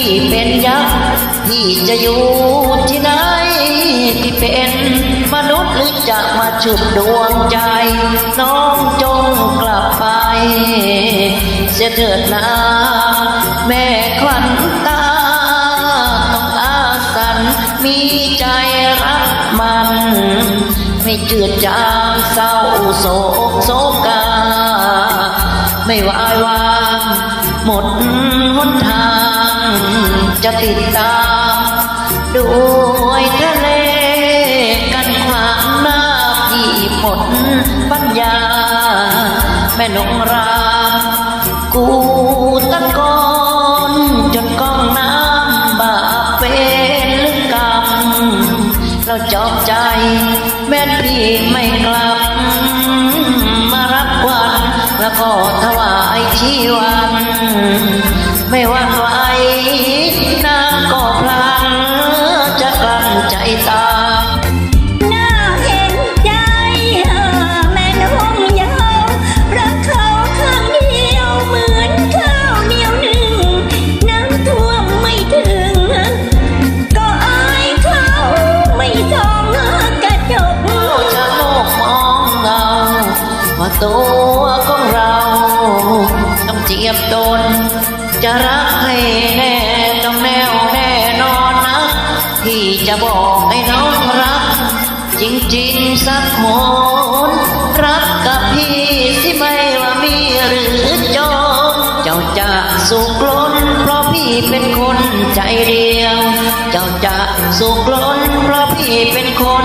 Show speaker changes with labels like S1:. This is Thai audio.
S1: ี่เป็นยักษ์พี่จะอยู่ที่ไหนที่เป็นมนุษย์หรือจะมาฉุดดวงใจ น้องจงกลับไป เสเถิดนาแม่ขวัญตา ต้องอาสันมีใจรักมัน ไม่เจือจางเศร้าโศกโศกา ไม่วายวางหมดหนทาง จะติดตามด้วยทะเลกันขวางหน้าพี่หมดปัญญา แม่นงรามกูตะกอนจนกองน้ำบาปเป็นลึกกรรมเราจอบใจแม่นพี่ไม่กลับ มารับวันแล้วก็ถวายชีวัน ไม่หวันไหวน ใจตา
S2: น่าเห็นใจเออแม่นหงยาวรักเขาข้างเดียวเหมือนข้าวเหนียวหนึ่ง น้ำท่วมไม่ถึง ก็อายเขาไม่ส่องกระจก
S1: จะโลกมองเงาว่าตัวของเรา ต้องเจียบตนจะรักให้แน่ จะบอกให้น้องรัก จริงๆสักคนรักกับพี่ที่ไม่ว่ามีหรือจนเจ้าจะสุขล้น เพราะพี่เป็นคนใจเดียว เจ้าจะสุขล้น เพราะพี่เป็นคน